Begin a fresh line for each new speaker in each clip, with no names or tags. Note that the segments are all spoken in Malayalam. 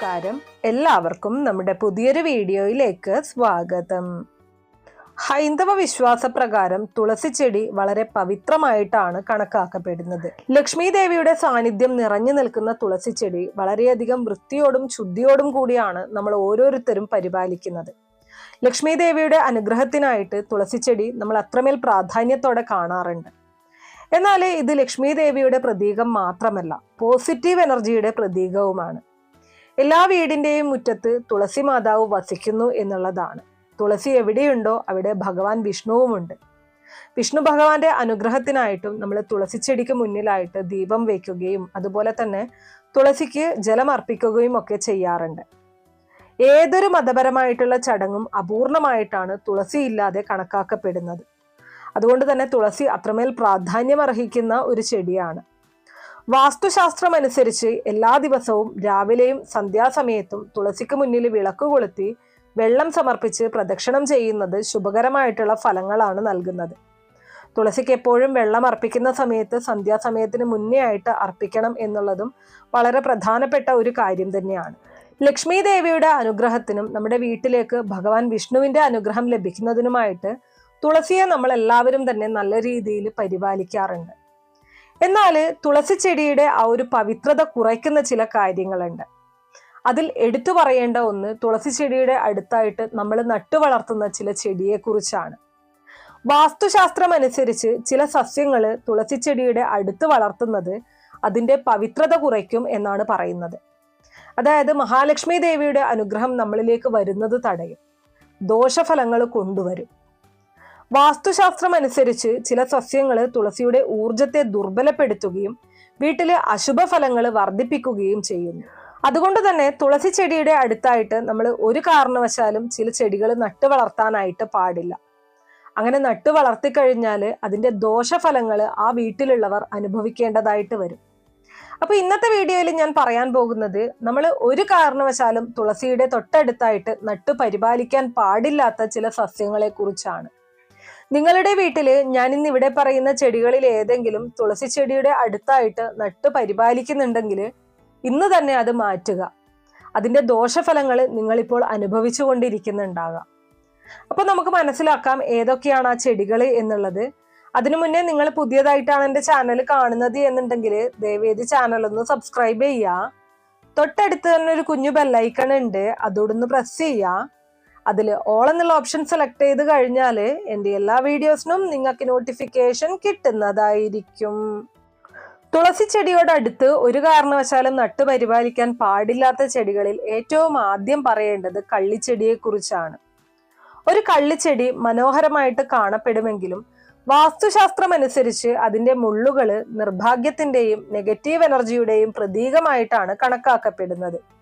നമസ്കാരം. എല്ലാവർക്കും നമ്മുടെ പുതിയൊരു വീഡിയോയിലേക്ക് സ്വാഗതം. ഹൈന്ദവ വിശ്വാസ പ്രകാരം തുളസി ചെടി വളരെ പവിത്രമായിട്ടാണ് കണക്കാക്കപ്പെടുന്നത്. ലക്ഷ്മി ദേവിയുടെ സാന്നിധ്യം നിറഞ്ഞു നിൽക്കുന്ന തുളസി ചെടി വളരെയധികം വൃത്തിയോടും ശുദ്ധിയോടും കൂടിയാണ് നമ്മൾ ഓരോരുത്തരും പരിപാലിക്കുന്നത്. ലക്ഷ്മി ദേവിയുടെ അനുഗ്രഹത്തിനായിട്ട് തുളസി ചെടി നമ്മൾ അത്രമേൽ പ്രാധാന്യത്തോടെ കാണാറുണ്ട്. എന്നാൽ ഇത് ലക്ഷ്മി ദേവിയുടെ പ്രതീകം മാത്രമല്ല പോസിറ്റീവ് എനർജിയുടെ പ്രതീകവുമാണ്. എല്ലാ വീടിന്റെയും മുറ്റത്ത് തുളസി മാതാവ് വസിക്കുന്നു എന്നുള്ളതാണ്. തുളസി എവിടെയുണ്ടോ അവിടെ ഭഗവാൻ വിഷ്ണുവുമുണ്ട്. വിഷ്ണു ഭഗവാന്റെ അനുഗ്രഹത്തിനായിട്ടും നമ്മൾ തുളസി ചെടിക്ക് മുന്നിലായിട്ട് ദീപം വയ്ക്കുകയും അതുപോലെ തന്നെ തുളസിക്ക് ജലം അർപ്പിക്കുകയും ഒക്കെ ചെയ്യാറുണ്ട്. ഏതൊരു മതപരമായിട്ടുള്ള ചടങ്ങും അപൂർണമായിട്ടാണ് തുളസി ഇല്ലാതെ കണക്കാക്കപ്പെടുന്നത്. അതുകൊണ്ട് തന്നെ തുളസി അത്രമേൽ പ്രാധാന്യം അർഹിക്കുന്ന ഒരു ചെടിയാണ്. വാസ്തുശാസ്ത്രം അനുസരിച്ച് എല്ലാ ദിവസവും രാവിലെയും സന്ധ്യാസമയത്തും തുളസിക്ക് മുന്നിൽ വിളക്ക് കൊളുത്തി വെള്ളം സമർപ്പിച്ച് പ്രദക്ഷിണം ചെയ്യുന്നത് ശുഭകരമായിട്ടുള്ള ഫലങ്ങളാണ് നൽകുന്നത്. തുളസിക്ക് എപ്പോഴും വെള്ളം അർപ്പിക്കുന്ന സമയത്ത് സന്ധ്യാസമയത്തിന് മുന്നേ ആയിട്ട് അർപ്പിക്കണം എന്നുള്ളതും വളരെ പ്രധാനപ്പെട്ട ഒരു കാര്യം തന്നെയാണ്. ലക്ഷ്മി ദേവിയുടെ അനുഗ്രഹത്തിനും നമ്മുടെ വീട്ടിലേക്ക് ഭഗവാൻ വിഷ്ണുവിന്റെ അനുഗ്രഹം ലഭിക്കുന്നതിനുമായിട്ട് തുളസിയെ നമ്മൾ എല്ലാവരും തന്നെ നല്ല രീതിയിൽ പരിപാലിക്കാറുണ്ട്. എന്നാൽ തുളസി ചെടിയുടെ ആ ഒരു പവിത്രത കുറയ്ക്കുന്ന ചില കാര്യങ്ങളുണ്ട്. അതിൽ എടുത്തു പറയേണ്ട ഒന്ന് തുളസി ചെടിയുടെ അടുത്തായിട്ട് നമ്മൾ നട്ടു വളർത്തുന്ന ചില ചെടിയെക്കുറിച്ചാണ്. വാസ്തുശാസ്ത്രം അനുസരിച്ച് ചില സസ്യങ്ങൾ തുളസി ചെടിയുടെ അടുത്ത് വളർത്തുന്നത് അതിന്റെ പവിത്രത കുറയ്ക്കും എന്നാണ് പറയുന്നത്. അതായത് മഹാലക്ഷ്മി ദേവിയുടെ അനുഗ്രഹം നമ്മളിലേക്ക് വരുന്നത് തടയും. ദോഷഫലങ്ങൾ കൊണ്ടുവരും. വാസ്തുശാസ്ത്രം അനുസരിച്ച് ചില സസ്യങ്ങൾ തുളസിയുടെ ഊർജത്തെ ദുർബലപ്പെടുത്തുകയും വീട്ടിലെ അശുഭഫലങ്ങൾ വർദ്ധിപ്പിക്കുകയും ചെയ്യുന്നു. അതുകൊണ്ട് തന്നെ തുളസി ചെടിയുടെ അടുത്തായിട്ട് നമ്മൾ ഒരു കാരണവശാലും ചില ചെടികൾ നട്ടു വളർത്താനായിട്ട് പാടില്ല. അങ്ങനെ നട്ടു വളർത്തിക്കഴിഞ്ഞാൽ അതിന്റെ ദോഷഫലങ്ങൾ ആ വീട്ടിലുള്ളവർ അനുഭവിക്കേണ്ടതായിട്ട് വരും. അപ്പോൾ ഇന്നത്തെ വീഡിയോയിൽ ഞാൻ പറയാൻ പോകുന്നത് നമ്മൾ ഒരു കാരണവശാലും തുളസിയുടെ തൊട്ടടുത്തായിട്ട് നട്ടു പരിപാലിക്കാൻ പാടില്ലാത്ത ചില സസ്യങ്ങളെ കുറിച്ചാണ്. നിങ്ങളുടെ വീട്ടിൽ ഞാൻ ഇന്ന് ഇവിടെ പറയുന്ന ചെടികളിൽ ഏതെങ്കിലും തുളസി ചെടിയുടെ അടുത്തായിട്ട് നട്ട് പരിപാലിക്കുന്നുണ്ടെങ്കിൽ ഇന്ന് തന്നെ അത് മാറ്റുക. അതിന്റെ ദോഷഫലങ്ങൾ നിങ്ങളിപ്പോൾ അനുഭവിച്ചു കൊണ്ടിരിക്കുന്നുണ്ടാകാം. അപ്പൊ നമുക്ക് മനസ്സിലാക്കാം ഏതൊക്കെയാണ് ആ ചെടികൾ എന്നുള്ളത്. അതിനു മുന്നേ നിങ്ങൾ പുതിയതായിട്ടാണ് എന്റെ ചാനൽ കാണുന്നത് എന്നുണ്ടെങ്കിൽ ദയവേദി ചാനൽ ഒന്ന് സബ്സ്ക്രൈബ് ചെയ്യുക. തൊട്ടടുത്ത് തന്നെ ഒരു കുഞ്ഞു ബെല്ലൈക്കൺ ഉണ്ട്. അതോടൊന്ന് പ്രസ് ചെയ്യുക. അതിൽ ഓൾ എന്നുള്ള ഓപ്ഷൻ സെലക്ട് ചെയ്ത് കഴിഞ്ഞാൽ എന്റെ എല്ലാ വീഡിയോസിനും നിങ്ങൾക്ക് നോട്ടിഫിക്കേഷൻ കിട്ടുന്നതായിരിക്കും. തുളസി ചെടിയോടടുത്ത് ഒരു കാരണവശാലും നട്ടു പരിപാലിക്കാൻ പാടില്ലാത്ത ചെടികളിൽ ഏറ്റവും ആദ്യം പറയേണ്ടത് കള്ളിച്ചെടിയെ കുറിച്ചാണ്. ഒരു കള്ളിച്ചെടി മനോഹരമായിട്ട് കാണപ്പെടുമെങ്കിലും വാസ്തുശാസ്ത്രമനുസരിച്ച് അതിന്റെ മുള്ളുകൾ നിർഭാഗ്യത്തിന്റെയും നെഗറ്റീവ് എനർജിയുടെയും പ്രതീകമായിട്ടാണ് കണക്കാക്കപ്പെടുന്നത്.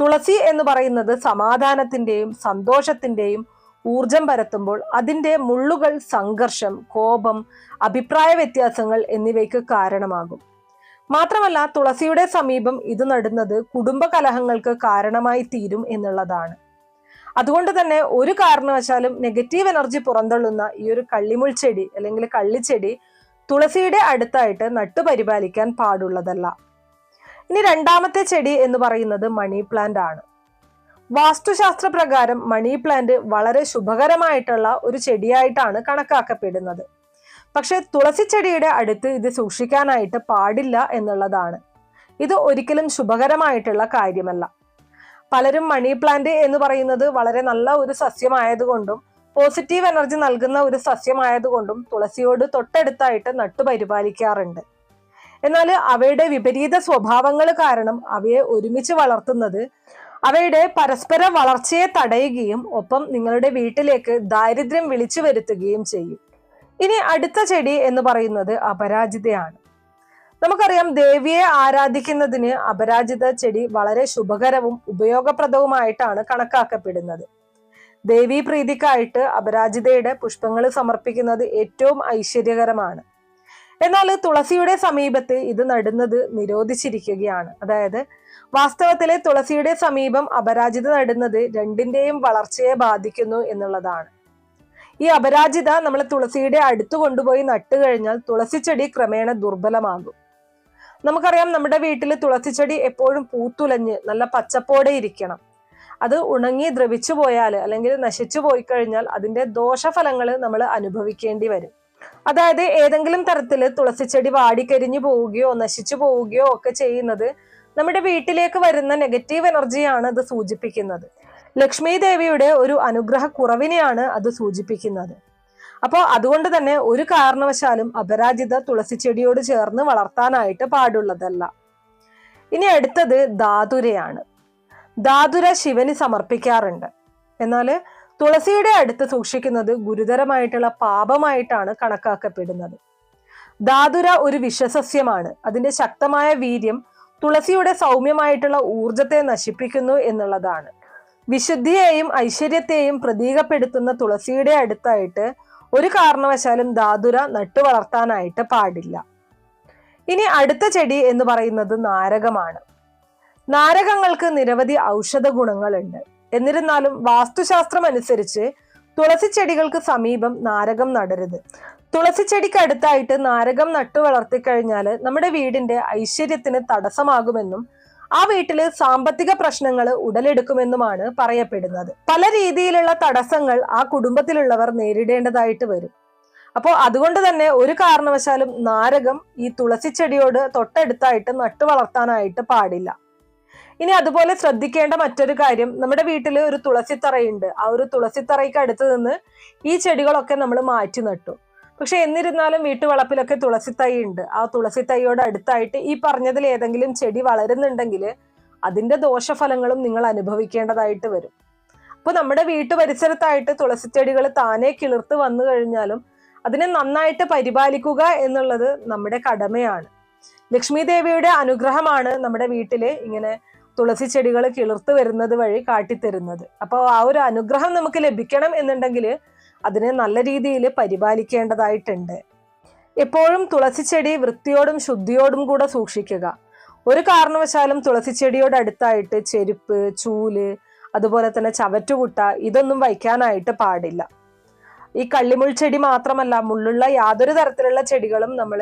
തുളസി എന്ന് പറയുന്നത് സമാധാനത്തിന്റെയും സന്തോഷത്തിന്റെയും ഊർജം പരത്തുമ്പോൾ അതിന്റെ മുള്ളുകൾ സംഘർഷം കോപം അഭിപ്രായ വ്യത്യാസങ്ങൾ എന്നിവയ്ക്ക് കാരണമാകും. മാത്രമല്ല തുളസിയുടെ സമീപം ഇത് നടുന്നത് കുടുംബ കലഹങ്ങൾക്ക് കാരണമായി തീരും എന്നുള്ളതാണ്. അതുകൊണ്ട് തന്നെ ഒരു കാരണവശാലും നെഗറ്റീവ് എനർജി പുറന്തള്ളുന്ന ഈ ഒരു കള്ളിമുൾ ചെടി അല്ലെങ്കിൽ കള്ളിച്ചെടി തുളസിയുടെ അടുത്തായിട്ട് നട്ടു പരിപാലിക്കാൻ പാടുള്ളതല്ല. ഇനി രണ്ടാമത്തെ ചെടി എന്ന് പറയുന്നത് മണി പ്ലാന്റ് ആണ്. വാസ്തുശാസ്ത്ര പ്രകാരം മണി പ്ലാന്റ് വളരെ ശുഭകരമായിട്ടുള്ള ഒരു ചെടിയായിട്ടാണ് കണക്കാക്കപ്പെടുന്നത്. പക്ഷെ തുളസി ചെടിയുടെ അടുത്ത് ഇത് സൂക്ഷിക്കാനായിട്ട് പാടില്ല എന്നുള്ളതാണ്. ഇത് ഒരിക്കലും ശുഭകരമായിട്ടുള്ള കാര്യമല്ല. പലരും മണി പ്ലാന്റ് എന്ന് പറയുന്നത് വളരെ നല്ല ഒരു സസ്യമായതുകൊണ്ടും പോസിറ്റീവ് എനർജി നൽകുന്ന ഒരു സസ്യമായതുകൊണ്ടും തുളസിയോട് തൊട്ടടുത്തായിട്ട് നട്ടു പരിപാലിക്കാറുണ്ട്. എന്നാൽ അവയുടെ വിപരീത സ്വഭാവങ്ങൾ കാരണം അവയെ ഒരുമിച്ച് വളർത്തുന്നത് അവയുടെ പരസ്പര വളർച്ചയെ തടയുകയും ഒപ്പം നിങ്ങളുടെ വീട്ടിലേക്ക് ദാരിദ്ര്യം വിളിച്ചു വരുത്തുകയും ചെയ്യും. ഇനി അടുത്ത ചെടി എന്ന് പറയുന്നത് അപരാജിതയാണ്. നമുക്കറിയാം ദേവിയെ ആരാധിക്കുന്നതിന് അപരാജിത ചെടി വളരെ ശുഭകരവും ഉപയോഗപ്രദവുമായിട്ടാണ് കണക്കാക്കപ്പെടുന്നത്. ദേവീ പ്രീതിക്കായിട്ട് അപരാജിതയുടെ പുഷ്പങ്ങൾ സമർപ്പിക്കുന്നത് ഏറ്റവും ഐശ്വര്യകരമാണ്. എന്നാൽ തുളസിയുടെ സമീപത്ത് ഇത് നടുന്നത് നിരോധിച്ചിരിക്കുകയാണ്. അതായത് വാസ്തവത്തിലെ തുളസിയുടെ സമീപം അപരാജിത നടുന്നത് രണ്ടിന്റെയും വളർച്ചയെ ബാധിക്കുന്നു എന്നുള്ളതാണ്. ഈ അപരാജിത നമ്മൾ തുളസിയുടെ അടുത്ത് കൊണ്ടുപോയി നട്ടു കഴിഞ്ഞാൽ തുളസി ചെടി ക്രമേണ ദുർബലമാകും. നമുക്കറിയാം നമ്മുടെ വീട്ടിൽ തുളസിച്ചെടി എപ്പോഴും പൂത്തുലഞ്ഞ് നല്ല പച്ചപ്പോടെ ഇരിക്കണം. അത് ഉണങ്ങി ദ്രവിച്ചു പോയാൽ അല്ലെങ്കിൽ നശിച്ചു പോയി കഴിഞ്ഞാൽ അതിന്റെ ദോഷഫലങ്ങൾ നമ്മൾ അനുഭവിക്കേണ്ടി വരും. അതായത് ഏതെങ്കിലും തരത്തിൽ തുളസിച്ചെടി വാടിക്കരിഞ്ഞു പോവുകയോ നശിച്ചു പോവുകയോ ഒക്കെ ചെയ്യുന്നത് നമ്മുടെ വീട്ടിലേക്ക് വരുന്ന നെഗറ്റീവ് എനർജിയാണ് അത് സൂചിപ്പിക്കുന്നത്. ലക്ഷ്മി ദേവിയുടെ ഒരു അനുഗ്രഹ കുറവിനെയാണ് അത് സൂചിപ്പിക്കുന്നത്. അപ്പോൾ അതുകൊണ്ട് തന്നെ ഒരു കാരണവശാലും അപരാജിത തുളസി ചെടിയോട് ചേർന്ന് വളർത്താനായിട്ട് പാടുള്ളതല്ല. ഇനി അടുത്തത് ധാതുരയാണ്. ധാതുര ശിവന് സമർപ്പിക്കാറുണ്ട്. എന്നാൽ തുളസിയുടെ അടുത്ത് സൂക്ഷിക്കുന്നത് ഗുരുതരമായിട്ടുള്ള പാപമായിട്ടാണ് കണക്കാക്കപ്പെടുന്നത്. ധാതുര ഒരു വിഷസസ്യമാണ്. അതിന്റെ ശക്തമായ വീര്യം തുളസിയുടെ സൗമ്യമായിട്ടുള്ള ഊർജത്തെ നശിപ്പിക്കുന്നു എന്നുള്ളതാണ്. വിശുദ്ധിയെയും ഐശ്വര്യത്തെയും പ്രതീകപ്പെടുത്തുന്ന തുളസിയുടെ അടുത്തായിട്ട് ഒരു കാരണവശാലും ധാതുര നട്ടു വളർത്താനായിട്ട് പാടില്ല. ഇനി അടുത്ത ചെടി എന്ന് പറയുന്നത് നാരകമാണ്. നാരകങ്ങൾക്ക് നിരവധി ഔഷധ ഗുണങ്ങളുണ്ട് എന്നിരുന്നാലും വാസ്തുശാസ്ത്രം അനുസരിച്ച് തുളസി ചെടികൾക്ക് സമീപം നാരകം നടരുത്. തുളസി ചെടിക്ക് അടുത്തായിട്ട് നാരകം നട്ടു വളർത്തിക്കഴിഞ്ഞാൽ നമ്മുടെ വീടിന്റെ ഐശ്വര്യത്തിന് തടസ്സമാകുമെന്നും ആ വീട്ടിൽ സാമ്പത്തിക പ്രശ്നങ്ങൾ ഉടലെടുക്കുമെന്നുമാണ് പറയപ്പെടുന്നത്. പല രീതിയിലുള്ള തടസ്സങ്ങൾ ആ കുടുംബത്തിലുള്ളവർ നേരിടേണ്ടതായിട്ട് വരും. അപ്പോൾ അതുകൊണ്ട് തന്നെ ഒരു കാരണവശാലും നാരകം ഈ തുളസി ചെടിയോട് തൊട്ടടുത്തായിട്ട് നട്ടു വളർത്താനായിട്ട് പാടില്ല. ഇനി അതുപോലെ ശ്രദ്ധിക്കേണ്ട മറ്റൊരു കാര്യം നമ്മുടെ വീട്ടിൽ ഒരു തുളസിത്തറയുണ്ട്. ആ ഒരു തുളസിത്തറയ്ക്ക് അടുത്ത് നിന്ന് ഈ ചെടികളൊക്കെ നമ്മൾ മാറ്റി നട്ടു. പക്ഷെ എന്നിരുന്നാലും വീട്ടുവളപ്പിലൊക്കെ തുളസി ഉണ്ട്. ആ തുളസി തൈയോട് അടുത്തായിട്ട് ഈ പറഞ്ഞതിൽ ഏതെങ്കിലും ചെടി വളരുന്നുണ്ടെങ്കിൽ അതിന്റെ ദോഷഫലങ്ങളും നിങ്ങൾ അനുഭവിക്കേണ്ടതായിട്ട് വരും. അപ്പോൾ നമ്മുടെ വീട്ടു പരിസരത്തായിട്ട് തുളസി ചെടികൾ താനെ കിളിർത്ത് വന്നു കഴിഞ്ഞാലും അതിനെ നന്നായിട്ട് പരിപാലിക്കുക എന്നുള്ളത് നമ്മുടെ കടമയാണ്. ലക്ഷ്മി ദേവിയുടെ അനുഗ്രഹമാണ് നമ്മുടെ വീട്ടിൽ ഇങ്ങനെ തുളസി ചെടികൾ കിളിർത്ത് വരുന്നത് വഴി കാട്ടിത്തരുന്നത്. അപ്പോൾ ആ ഒരു അനുഗ്രഹം നമുക്ക് ലഭിക്കണം എന്നുണ്ടെങ്കിൽ അതിനെ നല്ല രീതിയിൽ പരിപാലിക്കേണ്ടതായിട്ടുണ്ട്. എപ്പോഴും തുളസി ചെടി വൃത്തിയോടും ശുദ്ധിയോടും കൂടെ സൂക്ഷിക്കുക. ഒരു കാരണവശാലും തുളസി ചെടിയോട് അടുത്തായിട്ട് ചെരുപ്പ് ചൂൽ അതുപോലെ തന്നെ ചവറ്റുകുട്ട ഇതൊന്നും വയ്ക്കാനായിട്ട് പാടില്ല. ഈ കള്ളിമുൾ ചെടി മാത്രമല്ല മുള്ളുള്ള യാതൊരു തരത്തിലുള്ള ചെടികളും നമ്മൾ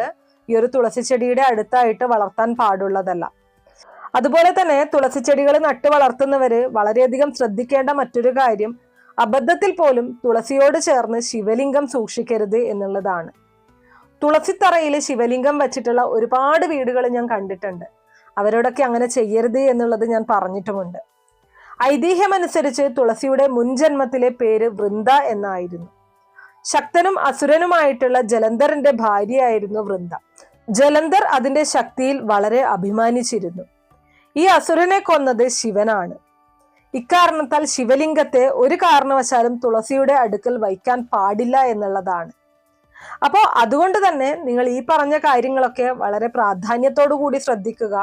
ഈ ഒരു തുളസി ചെടിയുടെ അടുത്തായിട്ട് വളർത്താൻ പാടുള്ളതല്ല. അതുപോലെ തന്നെ തുളസി ചെടികൾ നട്ടു വളർത്തുന്നവര് വളരെയധികം ശ്രദ്ധിക്കേണ്ട മറ്റൊരു കാര്യം അബദ്ധത്തിൽ പോലും തുളസിയോട് ചേർന്ന് ശിവലിംഗം സൂക്ഷിക്കരുത് എന്നുള്ളതാണ്. തുളസിത്തറയിൽ ശിവലിംഗം വെച്ചിട്ടുള്ള ഒരുപാട് വീടുകൾ ഞാൻ കണ്ടിട്ടുണ്ട്. അവരോടൊക്കെ അങ്ങനെ ചെയ്യരുത് എന്നുള്ളത് ഞാൻ പറഞ്ഞിട്ടുമുണ്ട്. ഐതിഹ്യമനുസരിച്ച് തുളസിയുടെ മുൻജന്മത്തിലെ പേര് വൃന്ദ എന്നായിരുന്നു. ശക്തനും അസുരനുമായിട്ടുള്ള ജലന്ധറിന്റെ ഭാര്യയായിരുന്നു വൃന്ദ. ജലന്ധർ അതിന്റെ ശക്തിയിൽ വളരെ അഭിമാനിച്ചിരുന്നു. ഈ അസുരനെ കൊന്നത് ശിവനാണ്. ഇക്കാരണത്താൽ ശിവലിംഗത്തെ ഒരു കാരണവശാലും തുളസിയുടെ അടുക്കൽ വയ്ക്കാൻ പാടില്ല എന്നുള്ളതാണ്. അപ്പോൾ അതുകൊണ്ട് തന്നെ നിങ്ങൾ ഈ പറഞ്ഞ കാര്യങ്ങളൊക്കെ വളരെ പ്രാധാന്യത്തോടു കൂടി ശ്രദ്ധിക്കുക.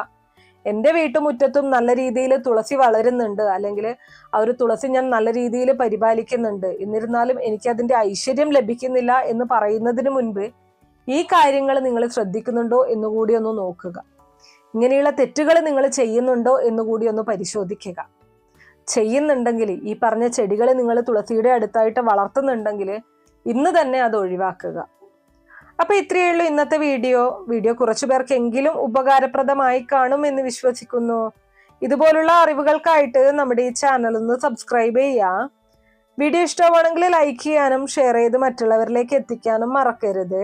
എന്റെ വീട്ടുമുറ്റത്തും നല്ല രീതിയിൽ തുളസി വളരുന്നുണ്ട്. അല്ലെങ്കിൽ ആ ഒരു തുളസി ഞാൻ നല്ല രീതിയിൽ പരിപാലിക്കുന്നുണ്ട്. എന്നിരുന്നാലും എനിക്ക് അതിന്റെ ഐശ്വര്യം ലഭിക്കുന്നില്ല എന്ന് പറയുന്നതിന് മുൻപ് ഈ കാര്യങ്ങൾ നിങ്ങൾ ശ്രദ്ധിക്കുന്നുണ്ടോ എന്നുകൂടി ഒന്ന് നോക്കുക. ഇങ്ങനെയുള്ള തെറ്റുകൾ നിങ്ങൾ ചെയ്യുന്നുണ്ടോ എന്ന് കൂടി ഒന്ന് പരിശോധിക്കുക. ചെയ്യുന്നുണ്ടെങ്കിൽ ഈ പറഞ്ഞ ചെടികൾ നിങ്ങൾ തുളസിയുടെ അടുത്തായിട്ട് വളർത്തുന്നുണ്ടെങ്കിൽ ഇന്ന് തന്നെ അത് ഒഴിവാക്കുക. അപ്പൊ ഇത്രയേ ഉള്ളൂ ഇന്നത്തെ വീഡിയോ. വീഡിയോ കുറച്ചു പേർക്കെങ്കിലും ഉപകാരപ്രദമായി കാണും എന്ന് വിശ്വസിക്കുന്നു. ഇതുപോലുള്ള അറിവുകൾക്കായിട്ട് നമ്മുടെ ഈ ചാനൽ ഒന്ന് സബ്സ്ക്രൈബ് ചെയ്യാം വീഡിയോ ഇഷ്ടമാണെങ്കിൽ ലൈക്ക് ചെയ്യാനും ഷെയർ ചെയ്ത് മറ്റുള്ളവരിലേക്ക് എത്തിക്കാനും മറക്കരുത്.